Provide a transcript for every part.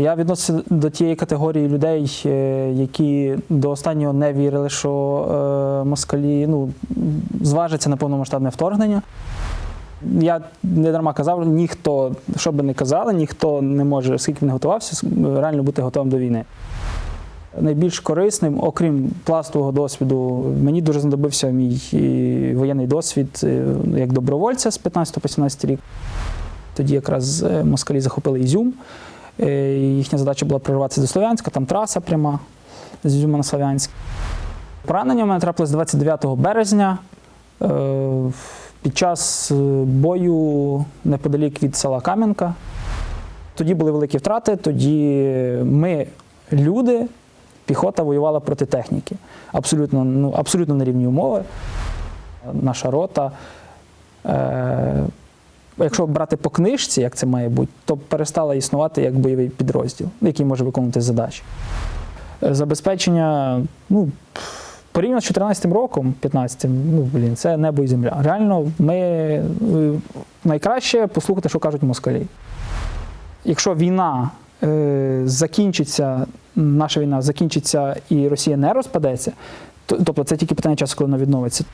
Я відносився до тієї категорії людей, е, які до останнього не вірили, що е, москалі ну, зважаться на повномасштабне вторгнення. Я не дарма казав, ніхто, що би не казали, ніхто не може, скільки не готувався, реально бути готовим до війни. Найбільш корисним, окрім пластового досвіду, мені дуже знадобився мій воєнний досвід е, як добровольця з 15 по 17 рік. Тоді якраз москалі захопили Ізюм. Е, Їхня задача була прорватися до Слов'янська, там траса пряма з Ізюма на Слов'янськ. Поранення в мене трапилось 29 березня е, під час е, бою неподалік від села Кам'янка. Тоді були великі втрати, тоді ми, люди, піхота воювала проти техніки. Абсолютно, ну, абсолютно на рівні умови. Наша рота. Якщо брати по книжці, як це має бути, то перестала існувати як бойовий підрозділ, який може виконувати задачі. Е, Забезпечення, ну, порівняно з 14 роком, 15 ну, блін, це небо і земля. Реально, ми е, найкраще послухати, що кажуть москалі. Якщо війна е, закінчиться, наша війна закінчиться і Росія не розпадеться, то, тобто це тільки питання часу, коли вона відновиться.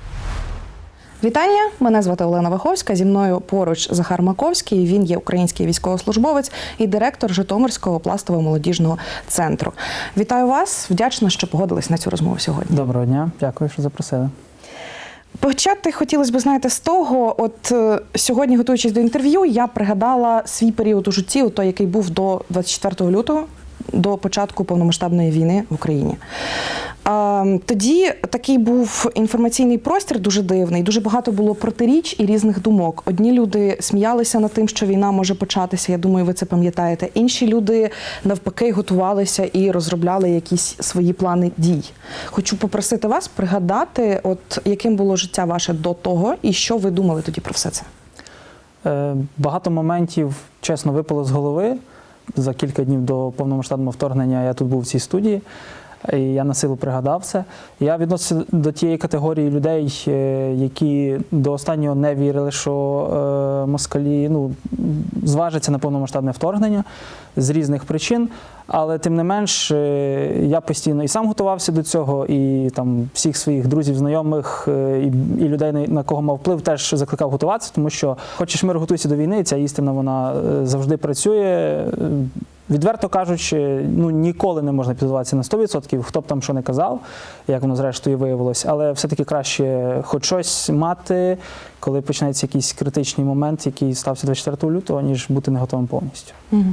Вітання! Мене звати Олена Ваховська. Зі мною поруч Захар Маковський. Він є український військовослужбовець і директор Житомирського пластово-молодіжного центру. Вітаю вас! Вдячна, що погодились на цю розмову сьогодні. Доброго дня, дякую, що запросили. Почати хотілося б знаєте з того, от е, сьогодні, готуючись до інтерв'ю, я пригадала свій період у житті, той, який був до 24 лютого, до початку повномасштабної війни в Україні. Тоді такий був інформаційний простір дуже дивний, дуже багато було протиріч і різних думок. Одні люди сміялися над тим, що війна може початися. Я думаю, ви це пам'ятаєте. Інші люди навпаки готувалися і розробляли якісь свої плани дій. Хочу попросити вас пригадати, от яким було життя ваше до того, і що ви думали тоді про все це. Е, Багато моментів, чесно, випало з голови. За кілька днів до повномасштабного вторгнення я тут був в цій студії, і я на силу пригадав це. Я відносився до тієї категорії людей, е, які до останнього не вірили, що е, москалі ну, зважаться на повномасштабне вторгнення з різних причин. Але тим не менш, е, я постійно і сам готувався до цього, і там всіх своїх друзів, знайомих і, і людей, на- кого мав вплив, теж закликав готуватися, тому що хочеш мир, готуйся до війни. Ця істина вона завжди працює. Відверто кажучи, ну ніколи не можна підготуватися на 100%, хто б там що не казав, як воно зрештою виявилось, але все-таки краще хоч щось мати, коли починається якийсь критичний момент, який стався 24 лютого, ніж бути не готовим повністю. Угу.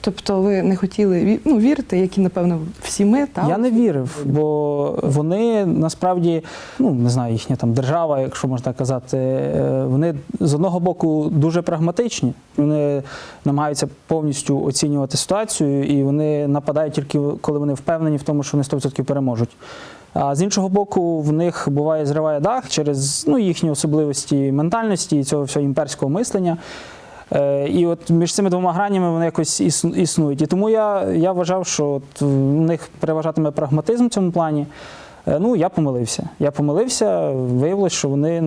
Тобто ви не хотіли ну, вірити, як і напевно всі ми, так? Я не вірив, бо вони насправді, ну не знаю, їхня там держава, якщо можна казати, е, вони з одного боку дуже прагматичні. Вони намагаються повністю оцінювати ситуацію, і вони нападають тільки коли вони впевнені в тому, що вони 100% переможуть. А з іншого боку, в них буває зриває дах через ну, їхні особливості ментальності і цього всього імперського мислення. Е, І от між цими двома гранями вони якось існу- існують. І тому я, я вважав, що от у них переважатиме прагматизм в цьому плані. Е, Ну, я помилився. Я помилився. Виявилось, що вони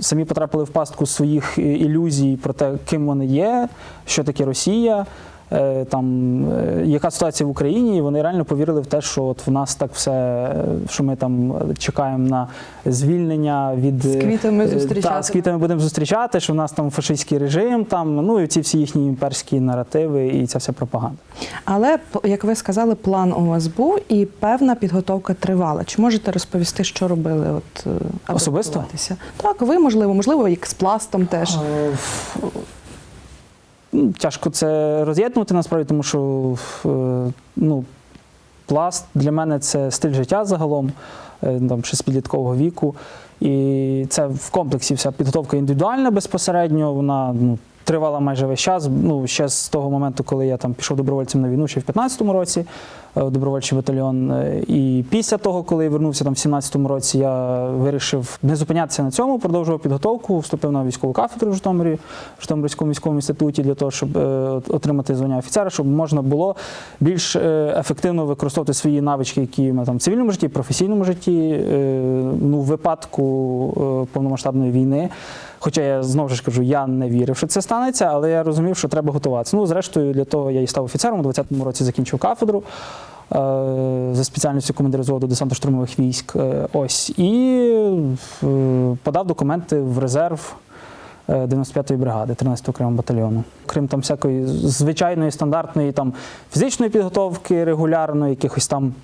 самі потрапили в пастку своїх ілюзій про те, ким вони є, що таке Росія, там, е, яка ситуація в Україні, і вони реально повірили в те, що от в нас так все, е, що ми там е, чекаємо на звільнення від З квітами е, зустрічати. та, з квітами будемо зустрічати, що в нас там фашистський режим, там ну і ці всі їхні імперські наративи і ця вся пропаганда. Але як ви сказали, план у вас був і певна підготовка тривала. Чи можете розповісти, що робили? От е, аби Особисто? Так, ви можливо, можливо, як з пластом теж. Е, ну, Тяжко це роз'єднувати насправді, тому що е, ну, пласт для мене це стиль життя загалом, е, там, ще з підліткового віку. І це в комплексі вся підготовка індивідуальна безпосередньо, вона ну, тривала майже весь час. Ну, ще з того моменту, коли я там пішов добровольцем на війну, ще в 15-му році, в добровольчий батальйон. Е, І після того, коли я вернувся там в 17-му році, я вирішив не зупинятися на цьому, продовжував підготовку, вступив на військову кафедру в Житомирі, в Житомирському військовому інституті для того, щоб е, отримати звання офіцера, щоб можна було більш е, ефективно використовувати свої навички, які ми там в цивільному житті, професійному житті, е, ну, в випадку е, повномасштабної війни. Хоча я знову ж кажу, я не вірив, що це станеться, але я розумів, що треба готуватися. Ну, зрештою, для того я і став офіцером. У 20-му році закінчив кафедру е, за спеціальністю командира взводу десантно-штурмових військ. Е, ось і е, подав документи в резерв. е, 95-ї бригади, 13-го окремого батальйону. Крім там всякої звичайної стандартної там фізичної підготовки, регулярної, якихось там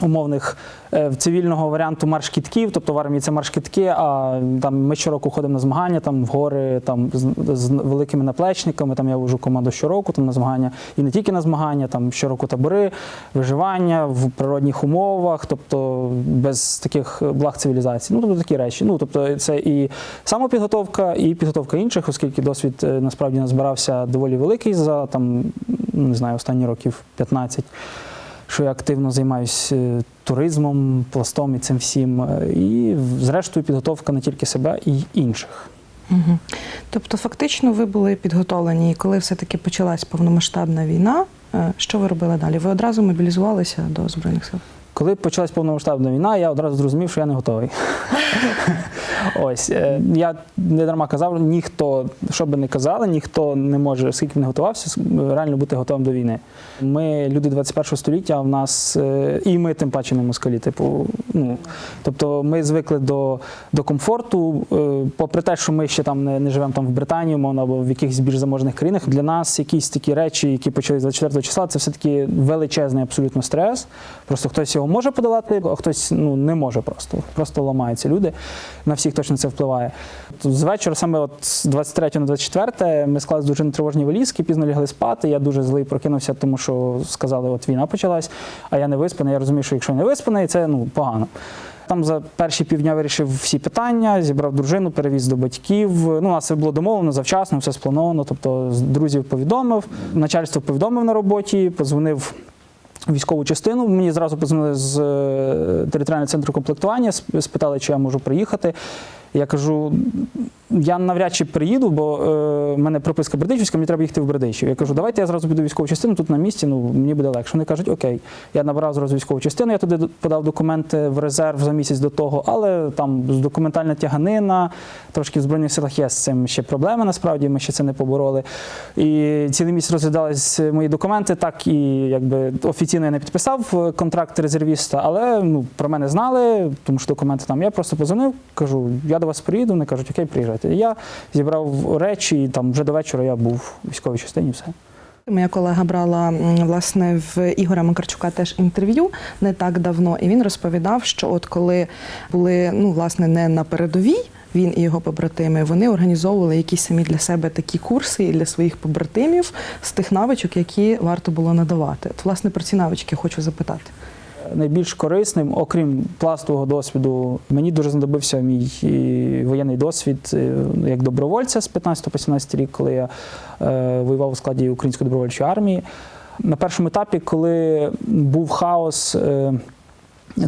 умовних е, цивільного варіанту марш-кітків, тобто в армії це марш-кітки, а там ми щороку ходимо на змагання там в гори там з, з великими наплечниками. Там я вожу команду щороку там на змагання, і не тільки на змагання, там щороку табори, виживання в природних умовах, тобто без таких благ цивілізації. Ну тобто такі речі. Ну тобто це і самопідготовка, і підготовка інших, оскільки досвід е, насправді назбирався доволі великий за там не знаю останні років 15 що я активно займаюся туризмом, пластом і цим всім. Е, І, зрештою, підготовка не тільки себе, і інших. Угу. Тобто, фактично, ви були підготовлені, і коли все-таки почалась повномасштабна війна, е, що ви робили далі? Ви одразу мобілізувалися до Збройних сил? Коли почалась повномасштабна війна, я одразу зрозумів, що я не готовий. Ось е, я не дарма казав, ніхто, що би не казали, ніхто не може, скільки не готувався, реально бути готовим до війни. Ми люди 21 століття, в нас е, і ми тим паче не москалі. Типу, ну тобто ми звикли до, до комфорту, е, попри те, що ми ще там не, не живемо там в Британії, умовно, або в якихось більш заможних країнах. Для нас якісь такі речі, які почались 24 числа, це все таки величезний абсолютно стрес. Просто хтось його може подолати, а хтось ну не може просто. Просто ламаються люди. На всіх точно це впливає. З вечора, саме от з 23 на 24, ми склали дуже тривожні валізки, пізно лягли спати. Я дуже злий прокинувся, тому що сказали, от війна почалась, а я не виспаний. Я розумію, що якщо не виспаний, це ну погано. Там за перші півдня вирішив всі питання, зібрав дружину, перевіз до батьків. Ну, у нас все було домовлено завчасно, все сплановано. Тобто, друзів повідомив, начальство повідомив на роботі, позвонив військову частину. Мені зразу позвонили з е, територіального центру комплектування, спитали, чи я можу приїхати. Я кажу, я навряд чи приїду, бо е, в мене прописка Бердичівська, мені треба їхати в Бердичів. Я кажу, давайте я зразу піду військову частину, тут на місці, ну мені буде легше. Вони кажуть, окей. Я набрав зразу військову частину, я туди подав документи в резерв за місяць до того, але там документальна тяганина, трошки в Збройних силах є з цим ще проблеми, насправді ми ще це не побороли. І цілий місяць розглядались мої документи, так і якби офіційно я не підписав е, контракт резервіста, але ну, про мене знали, тому що документи там. Я просто позвонив, кажу, я до вас приїду. Вони кажуть, окей, приїжджайте. І я зібрав речі, і там вже до вечора я був у військовій частині. Все. Моя колега брала власне в Ігоря Макарчука теж інтерв'ю не так давно, і він розповідав, що от коли були ну власне не на передовій. Він і його побратими вони організовували якісь самі для себе такі курси і для своїх побратимів з тих навичок, які варто було надавати. От, власне, про ці навички хочу запитати. Найбільш корисним, окрім пластового досвіду, мені дуже знадобився мій е, воєнний досвід е, як добровольця з 15 по 17 рік, коли я е, воював у складі української добровольчої армії. На першому етапі, коли був хаос.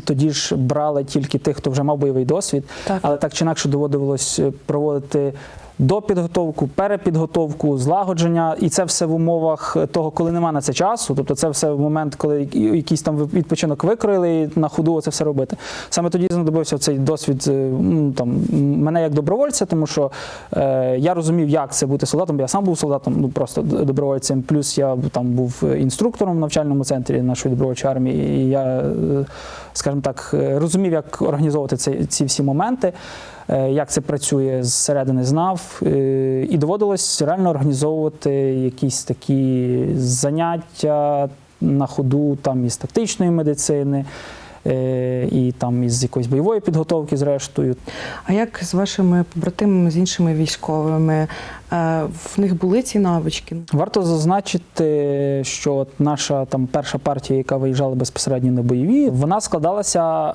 Тоді ж брали тільки тих, хто вже мав бойовий досвід, Так. але так чи інакше доводилось проводити допідготовку, перепідготовку, злагодження, і це все в умовах того, коли нема на це часу. Тобто, це все в момент, коли якийсь там відпочинок викроїли, і на ходу це все робити. Саме тоді знадобився цей досвід е, ну, там мене як добровольця, тому що е, я розумів, як це бути солдатом. Я сам був солдатом, ну просто добровольцем. Плюс я там був інструктором в навчальному центрі нашої добровольчої армії. І я, е, скажімо так, е, розумів, як організовувати ці, ці всі моменти. Е, Як це працює зсередини знав, Е, і доводилось реально організовувати якісь такі заняття на ходу там із тактичної медицини, е, і там із якоїсь бойової підготовки, зрештою. А як з вашими побратимами, з іншими військовими? В них були ці навички? Варто зазначити, що наша там перша партія, яка виїжджала безпосередньо на бойові, вона складалася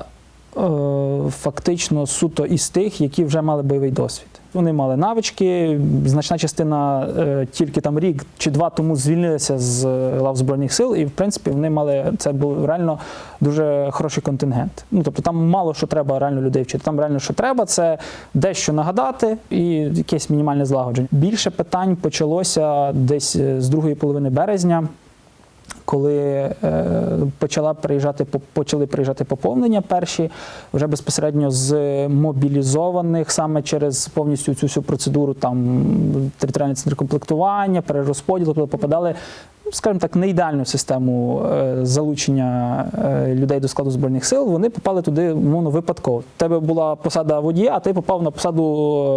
фактично суто із тих, які вже мали бойовий досвід. Вони мали навички. Значна частина е, тільки там рік чи два тому звільнилися з е, лав збройних сил, і в принципі вони мали це був реально дуже хороший контингент. Ну тобто там мало що треба реально людей вчити. Там реально що треба, це дещо нагадати і якесь мінімальне злагодження. Більше питань почалося десь е, з другої половини березня. Коли е, почала приїжджати почали приїжджати поповнення перші, вже безпосередньо з мобілізованих саме через повністю цю всю процедуру там територіальний центр комплектування, перерозподіл, коли попадали. Скажімо так, не ідеальну систему е, залучення е, людей до складу збройних сил. Вони попали туди умовно випадково. Тебе була посада водія, а ти попав на посаду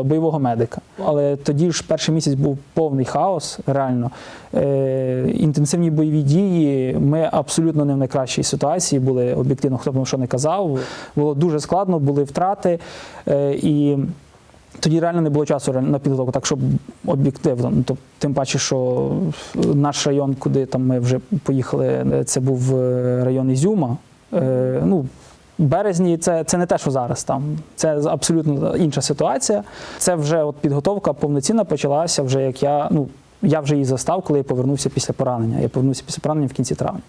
е, бойового медика. Але тоді ж перший місяць був повний хаос, реально. Інтенсивні бойові дії. Ми абсолютно не в найкращій ситуації були об'єктивно, хто б нам що не казав. Було дуже складно, були втрати. І тоді реально не було часу на підготовку, так щоб об'єктивно. Тобто, то, тим паче, що наш район, куди там ми вже поїхали, це був е, район Ізюма. Е, ну, березні це, це не те, що зараз там. Це абсолютно інша ситуація. Це вже от підготовка повноцінна почалася, вже як я. Ну, я вже її застав, коли я повернувся після поранення. Я повернувся після поранення в кінці травня.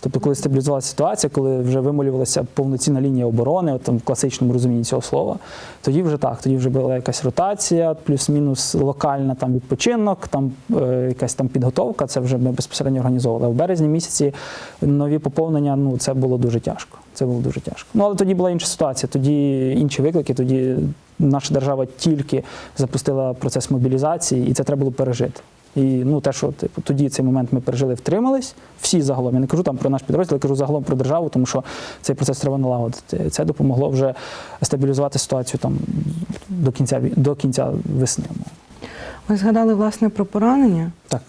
Тобто, коли стабілізувалася ситуація, коли вже вимолювалася повноцінна лінія оборони, от там в класичному розумінні цього слова, тоді вже так, тоді вже була якась ротація, плюс-мінус локальна там відпочинок, там е, якась там підготовка. Це вже ми безпосередньо організовували. А в березні місяці нові поповнення, ну це було дуже тяжко. Це було дуже тяжко. Ну але тоді була інша ситуація, тоді інші виклики, тоді наша держава тільки запустила процес мобілізації, і це треба було пережити. І ну те, що типу, тоді цей момент ми пережили, втримались. Всі загалом. Я не кажу там про наш підрозділ, я кажу загалом про державу, тому що цей процес треба налагодити. Це допомогло вже стабілізувати ситуацію там до кінця до кінця весни. Ви згадали власне про поранення. Так.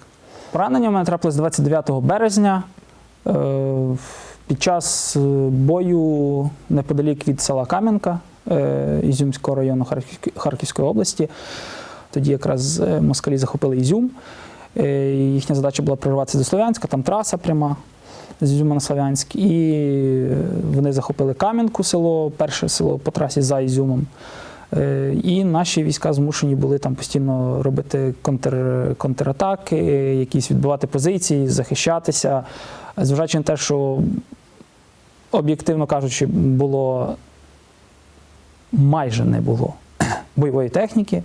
Поранення в мене трапилось 29 березня. Е, Під час е, бою неподалік від села Кам'янка е, Ізюмського району Харківської області. Тоді якраз е, москалі захопили Ізюм. Е, Їхня задача була прорватися до Слов'янська, там траса пряма з Ізюма на Слов'янськ. І е, вони захопили Кам'янку село, перше село по трасі за Ізюмом. І наші війська змушені були там постійно робити контр, контратаки, якісь відбивати позиції, захищатися. Зважаючи на те, що об'єктивно кажучи, було майже не було бойової техніки,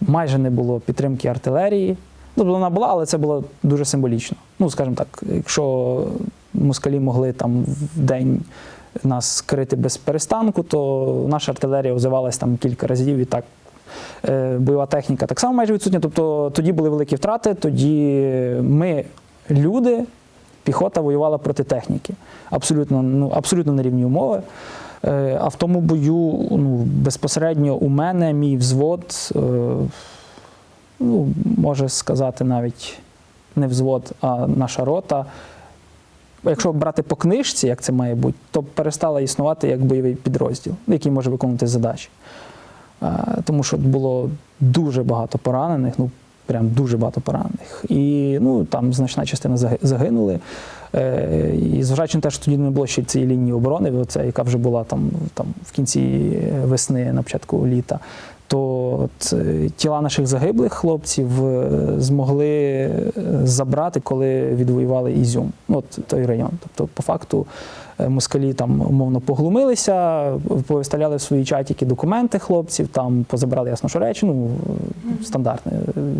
майже не було підтримки артилерії. Тобто вона була, але це було дуже символічно. Ну, скажімо так, якщо москалі могли там в день нас скрити без перестанку, то наша артилерія озивалась там кілька разів і так. е, Бойова техніка так само майже відсутня. Тобто тоді були великі втрати, тоді ми, люди, піхота воювала проти техніки. Абсолютно, ну, абсолютно на рівні умови. Е, А в тому бою ну, безпосередньо у мене мій взвод, е, ну, може сказати навіть не взвод, а наша рота. Якщо брати по книжці, як це має бути, то перестала існувати як бойовий підрозділ, який може виконувати задачі. Е, Тому що було дуже багато поранених, ну прям дуже багато поранених. І ну, там значна частина загинули. Е, І зважаючи на те, що тоді не було ще цієї лінії оборони, оце, яка вже була там, там в кінці весни, на початку літа, то тіла наших загиблих хлопців е, змогли е, забрати, коли відвоювали Ізюм, от той район. Тобто, по факту, е, москалі там умовно поглумилися, повиставляли в свої чатики документи хлопців, там позабрали ясно, що речі, ну стандартне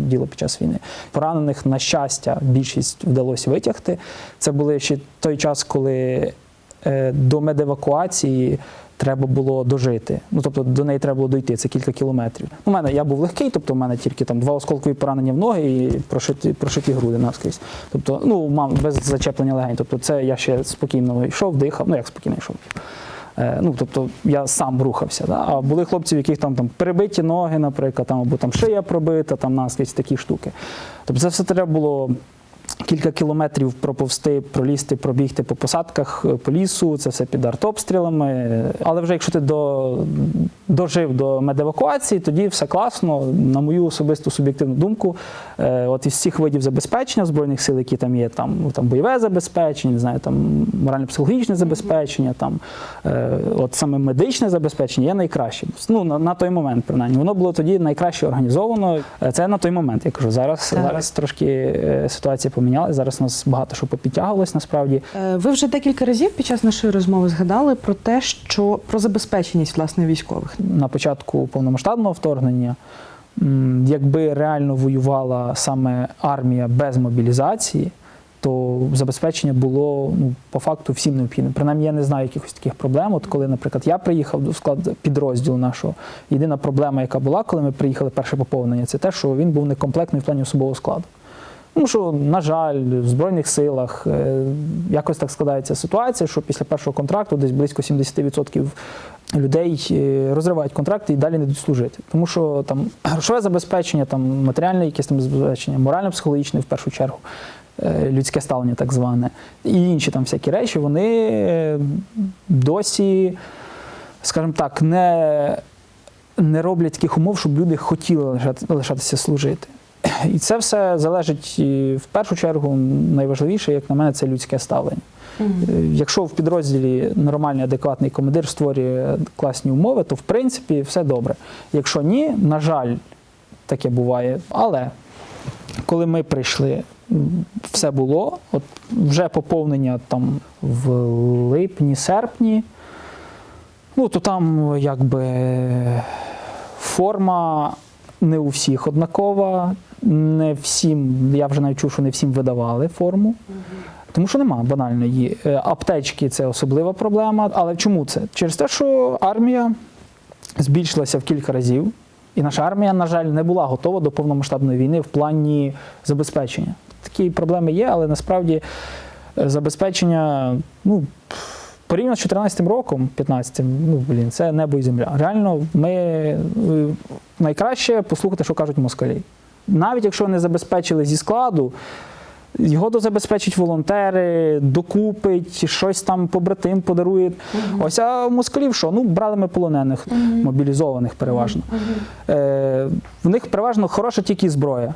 діло під час війни. Поранених, на щастя, більшість вдалося витягти. Це були ще той час, коли до медевакуації треба було дожити. Ну тобто до неї треба було дойти, це кілька кілометрів. У мене я був легкий, тобто у мене тільки там два осколкові поранення в ноги і прошиті, прошиті груди наскрізь. Тобто, ну мав без зачеплення легень. Тобто, це я ще спокійно йшов, дихав. Ну як спокійно йшов. Е, Ну, тобто я сам рухався. Да? А були хлопці, в яких там, там перебиті ноги, наприклад, там, або там шия пробита, там наскрізь такі штуки. Тобто це все треба було кілька кілометрів проповсти, пролізти, пробігти по посадках, е, по лісу, це все під артобстрілами. Але вже якщо ти до, дожив до медевакуації, тоді все класно. На мою особисту суб'єктивну думку, е, от із всіх видів забезпечення збройних сил, які там є, там, там бойове забезпечення, не знаю, там морально-психологічне забезпечення, там е, от саме медичне забезпечення є найкраще. Ну на, на той момент, принаймні, воно було тоді найкраще організовано. Це на той момент. Я кажу, зараз, Так. зараз трошки ситуація помінялася. Зараз у нас багато що попідтягувалось насправді. Е, Ви вже декілька разів під час нашої розмови згадали про те, що про забезпеченість власне військових. на початку повномасштабного вторгнення, якби реально воювала саме армія без мобілізації, то забезпечення було ну, по факту всім необхідним. Принаймні, я не знаю якихось таких проблем. От коли, наприклад, я приїхав до склад підрозділу нашого, єдина проблема, яка була, коли ми приїхали перше поповнення, це те, що він був некомплектний в плані особового складу. Тому що, на жаль, в Збройних силах е, якось так складається ситуація, що після першого контракту десь близько 70% людей е, розривають контракти і далі не йдуть служити. Тому що там грошове забезпечення, там матеріальне якесь там забезпечення, морально-психологічне в першу чергу, е, людське ставлення так зване, і інші там всякі речі, вони досі, скажімо так, не, не роблять таких умов, щоб люди хотіли лишатися служити. І це все залежить і, в першу чергу, найважливіше, як на мене, це людське ставлення. Е, Якщо в підрозділі нормальний, адекватний командир створює класні умови, то в принципі все добре. Якщо ні, на жаль, таке буває. Але коли ми прийшли, все було. От вже поповнення там в липні, серпні. Ну, то там якби форма не у всіх однакова. Не всім, я вже навіть чув, що не всім видавали форму. Тому що нема банально її. Е, Аптечки це особлива проблема. Але чому це? Через те, що армія збільшилася в кілька разів, і наша армія, на жаль, не була готова до повномасштабної війни в плані забезпечення. Такі проблеми є, але насправді е, забезпечення, ну, порівняно з 14 роком, 15 ну блін, це небо і земля. Реально, ми е, найкраще послухати, що кажуть москалі. Навіть якщо не забезпечили зі складу, його дозабезпечать волонтери, докупить, щось там побратим подарує. Ось а москалів що? Ну, брали ми полонених, мобілізованих переважно. Е, в них переважно хороша тільки зброя.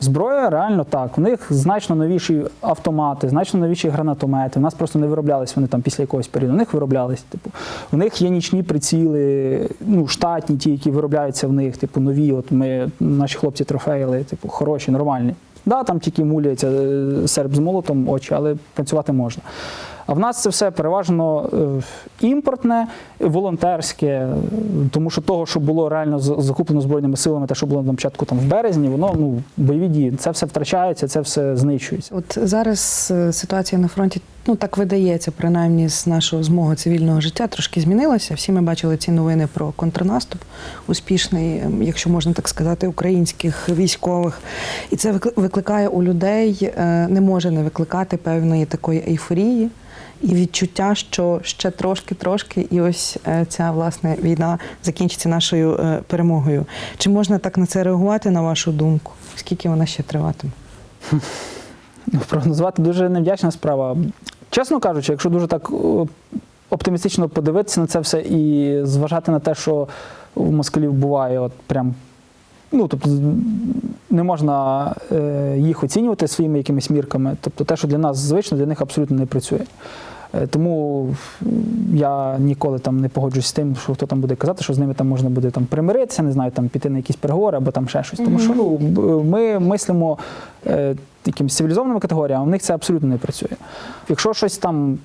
Зброя реально так. У них значно новіші автомати, значно новіші гранатомети. У нас просто не вироблялись вони там після якогось періоду. У них вироблялись. Типу, у них є нічні приціли, ну, штатні, ті, які виробляються в них, типу, нові. От ми, наші хлопці трофеїли, типу, хороші, нормальні. Да, там тільки муляться е, серп з молотом очі, але працювати можна. А в нас це все переважно е, імпортне, волонтерське, е, тому що того, що було реально закуплено збройними силами, те, що було на початку там в березні, воно ну бойові дії, це все втрачається, це все знищується. От зараз е, ситуація на фронті, ну так видається, принаймні з нашого з цивільного життя трошки змінилася. Всі ми бачили ці новини про контрнаступ успішний, ем, якщо можна так сказати, українських військових. І це викли- викликає у людей, е, не може не викликати певної такої ейфорії. І відчуття, що ще трошки-трошки, і ось е, ця власне війна закінчиться нашою е, перемогою. Чи можна так на це реагувати, на вашу думку? Скільки вона ще триватиме? Ну, Прогнозувати дуже невдячна справа. Чесно кажучи, якщо дуже так оптимістично подивитися на це все і зважати на те, що у москалів буває, от прям. Ну, тобто не можна е, їх оцінювати своїми якимись мірками. Тобто те, що для нас звично, для них абсолютно не працює. Е, Тому я ніколи там не погоджуюсь з тим, що хто там буде казати, що з ними там можна буде там примиритися, не знаю, там піти на якісь переговори або там ще щось. Тому що ну, ми мислимо е, якимись цивілізованими категоріями, а в них це абсолютно не працює. Якщо щось там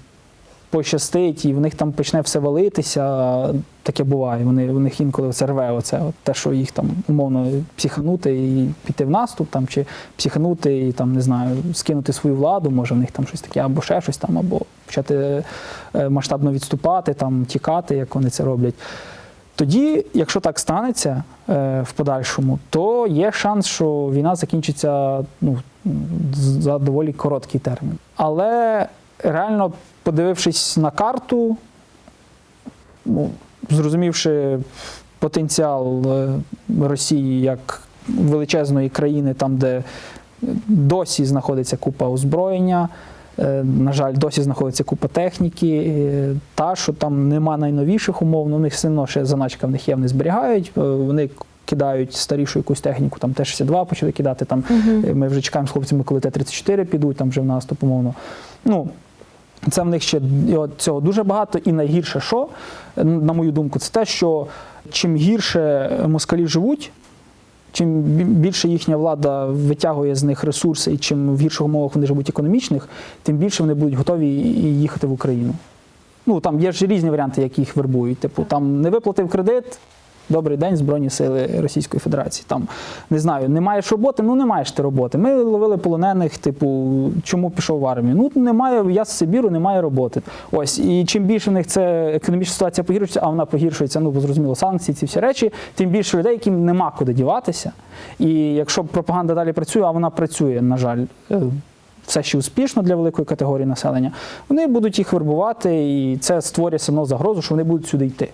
пощастить і в них там почне все валитися, таке буває. Вони, у них інколи це рве, оце, от те, що їх там умовно психанути і піти в наступ, там, чи психанути і там, не знаю, скинути свою владу, може в них там щось таке, або ще щось там, або почати е, масштабно відступати, там, тікати, як вони це роблять. Тоді, якщо так станеться е, в подальшому, то є шанс, що війна закінчиться ну, за доволі короткий термін. Але реально, подивившись на карту, ну, зрозумівши потенціал е, Росії як величезної країни, там, де досі знаходиться купа озброєння. е, На жаль, досі знаходиться купа техніки. е, Та, що там нема найновіших умов, ну, у них все одно ще заначка в них є, вони зберігають. Вони кидають старішу якусь техніку, там Т-62 почали кидати. Там, е, Ми вже чекаємо з хлопцями, коли Т-34 підуть, там вже в наступ, умовно. Ну, це в них ще цього дуже багато. І найгірше, що, на мою думку, це те, що чим гірше москалі живуть, чим більше їхня влада витягує з них ресурси, і чим в гірших умовах вони живуть економічних, тим більше вони будуть готові їхати в Україну. Ну там є ж різні варіанти, як їх вербують. Типу, там не виплатив кредит, Добрий день, Збройні Сили Російської Федерації. Там не знаю, не маєш роботи, ну не маєш ти роботи. Ми ловили полонених, типу, чому пішов в армію? Ну немає, я з Сибіру, немає роботи. Ось і чим більше в них це економічна ситуація погіршується, а вона погіршується, ну зрозуміло, санкції, ці всі речі, тим більше людей, яким нема куди діватися. І якщо пропаганда далі працює, а вона працює, на жаль. е, Все ще успішно для великої категорії населення, вони будуть їх вербувати, і це створює все одно загрозу, що вони будуть сюди йти.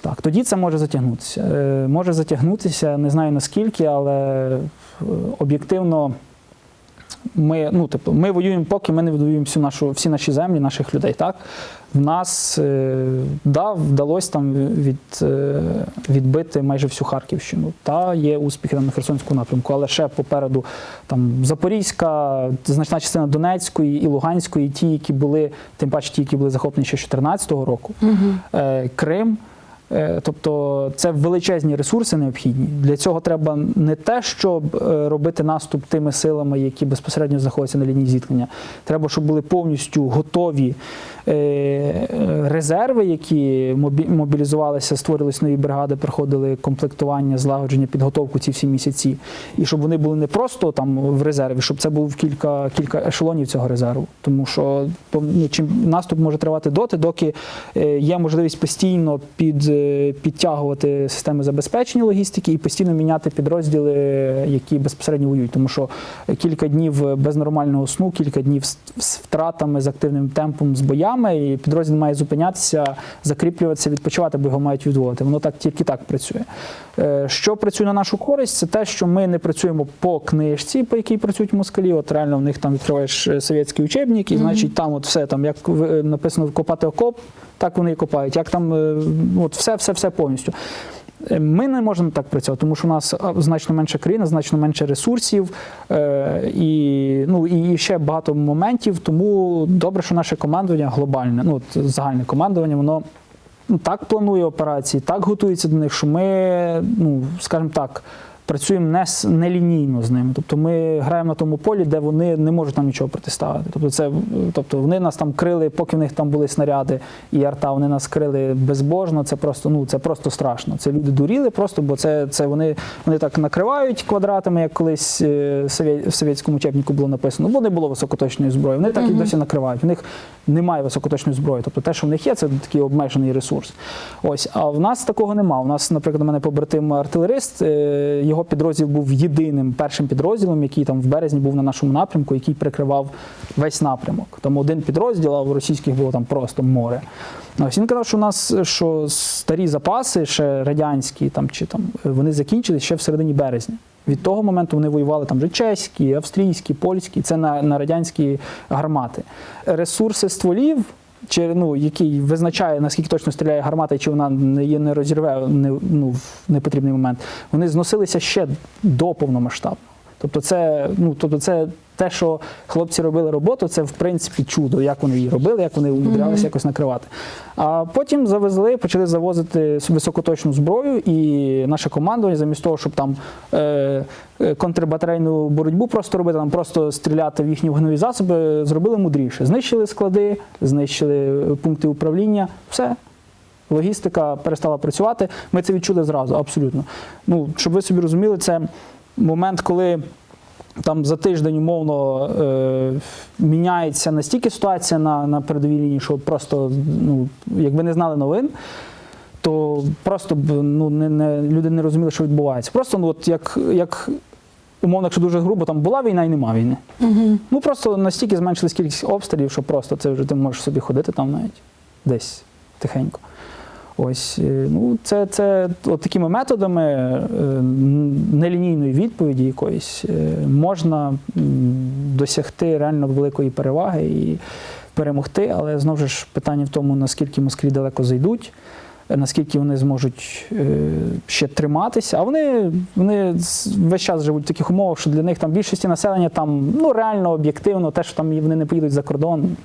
Так, тоді це може затягнутися. Е, може затягнутися, не знаю наскільки, але е, об'єктивно ми, ну, тобто, ми воюємо, поки ми не воюємо всю нашу, всі наші землі, наших людей. Так? В нас е, да, вдалося там від, е, відбити майже всю Харківщину. Та є успіхи там на Херсонському напрямку, але ще попереду там Запорізька, значна частина Донецької і Луганської, ті, які були, тим паче ті, які були захоплені ще 2014 року, е, Крим. Е, Тобто це величезні ресурси необхідні. Для цього треба не те, щоб е, робити наступ тими силами, які безпосередньо знаходяться на лінії зіткнення. Треба, щоб були повністю готові резерви, які мобі- мобілізувалися, створились нові бригади, проходили комплектування, злагодження, підготовку ці всі місяці. І щоб вони були не просто там в резерві, щоб це був кілька, кілька ешелонів цього резерву. Тому що ну, чим наступ може тривати доти, доки е, є можливість постійно під, е, підтягувати системи забезпечення логістики і постійно міняти підрозділи, які безпосередньо воюють. Тому що кілька днів без нормального сну, кілька днів з втратами, з активним темпом, з боями, і підрозділ має зупинятися, закріплюватися, відпочивати, бо його мають відводити. Воно так тільки так працює. Е, Що працює на нашу користь, це те, що ми не працюємо по книжці, по якій працюють москалі. От реально в них там відкриваєш е, совєтський учебник, і значить там от все там, як в- написано копати окоп, так вони і копають. Як там е, от все, все, все повністю. Е, Ми не можемо так працювати, тому що у нас значно менша країна, значно менше ресурсів е, і, ну, і ще багато моментів. Тому добре, що наше командування глобальне, ну от загальне командування, воно ну, так планує операції, так готується до них, що ми, ну скажімо так. Працюємо не, с- не з ними. Тобто ми граємо на тому полі, де вони не можуть нам нічого протиставити. Тобто, це, тобто вони нас там крили, поки в них там були снаряди і арта, вони нас крили безбожно. Це просто, ну, це просто страшно. Це люди дуріли просто, бо це, це вони, вони так накривають квадратами, як колись е, в совєтському учебнику було написано, бо не було високоточної зброї. Вони так і досі накривають. У них немає високоточної зброї. Тобто те, що в них є, це такий обмежений ресурс. Ось, а в нас такого нема. У нас, наприклад, у мене побратим артилерист, е, його підрозділ був єдиним першим підрозділом, який там в березні був на нашому напрямку, який прикривав весь напрямок. Там один підрозділ, а в російських було там просто море. Ось він казав, що у нас що старі запаси, ще радянські, там чи там вони закінчились ще в середині березня. Від того моменту вони воювали там вже чеські, австрійські, польські, це на, на радянські гармати. Ресурси стволів, чи, ну, який визначає, наскільки точно стріляє гармата, чи вона є не розірве не, ну, в непотрібний момент, вони зносилися ще до повномасштабного. Тобто, це, ну, тобто це те, що хлопці робили роботу, це в принципі чудо, як вони її робили, як вони умудрялися якось накривати. А потім завезли, почали завозити високоточну зброю, і наше командування, замість того, щоб там е, е, контрбатарейну боротьбу просто робити, там просто стріляти в їхні вогневі засоби, зробили мудріше. Знищили склади, знищили пункти управління, все. Логістика перестала працювати. Ми це відчули зразу, абсолютно. Ну, щоб ви собі розуміли, це момент, коли там за тиждень умовно е, міняється настільки ситуація на, на передовій лінії, що просто, ну, якби не знали новин, то просто б ну, не, не, люди не розуміли, що відбувається. Просто ну, от як, як умовно, якщо дуже грубо, там була війна і нема війни. Угу. Ну просто настільки зменшилась кількість обстрілів, що просто це вже ти можеш собі ходити там навіть десь тихенько. Ось, е, ну, це, це от такими методами е, нелінійної відповіді якоїсь е, можна досягти реально великої переваги і перемогти, але знову ж питання в тому, наскільки москві далеко зайдуть, наскільки вони зможуть ще триматися. А вони, вони весь час живуть в таких умовах, що для них там більшості населення там ну реально об'єктивно, те, що там вони не поїдуть за кордон.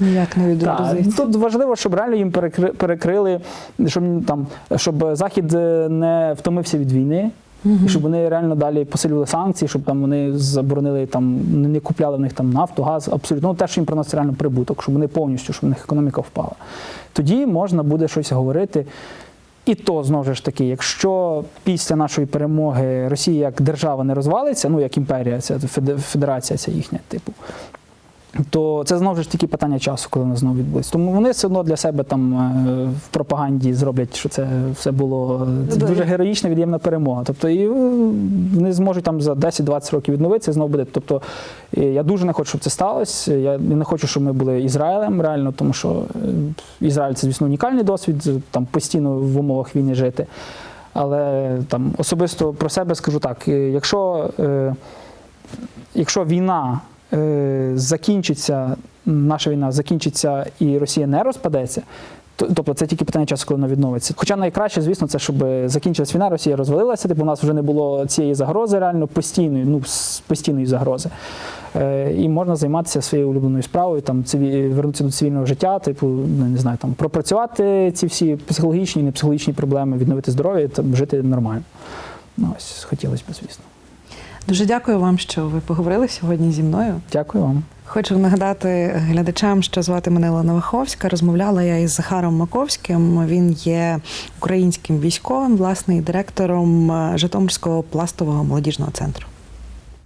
Ну, Ніяк не відобразиться. тут важливо, щоб реально їм перекри- перекрили, щоб там щоб Захід е, не втомився від війни, і щоб вони реально далі посилювали санкції, щоб там вони заборонили там, не купляли в них там нафту, газ, абсолютно ну, те, що їм приносить реально прибуток, щоб вони повністю, щоб в них економіка впала. Тоді можна буде щось говорити. І то знову ж таки, якщо після нашої перемоги Росія як держава не розвалиться, ну як імперія, це федерація ця їхня, типу, то це знову ж таки питання часу, коли воно знову відбудеться. Тому вони все одно для себе там е, в пропаганді зроблять, що це все було е, це Ну, дуже героїчна від'ємна перемога. Тобто і е, вони зможуть там за 10-20 років відновитися і знову буде. Тобто я дуже не хочу, щоб це сталося. Я не хочу, щоб ми були Ізраїлем реально, тому що Ізраїль це, звісно, унікальний досвід, там постійно в умовах війни жити. Але там особисто про себе скажу так: якщо, якщо війна закінчиться, наша війна закінчиться і Росія не розпадеться. Тобто це тільки питання часу, коли вона відновиться. Хоча найкраще, звісно, це щоб закінчилась війна, Росія розвалилася, типу у нас вже не було цієї загрози, реально постійної, ну постійної загрози. Е, і можна займатися своєю улюбленою справою, там циві... вернутися до цивільного життя, типу, ну, не знаю, там пропрацювати ці всі психологічні, непсихологічні проблеми, відновити здоров'я, там жити нормально. Ну, ось хотілося б, звісно. Дуже дякую вам, що ви поговорили сьогодні зі мною. Дякую вам. Хочу нагадати глядачам, що звати мене Лена Ваховська. Розмовляла я із Захаром Маковським. Він є українським військовим, власне, і директором е, Житомирського пластового молодіжного центру.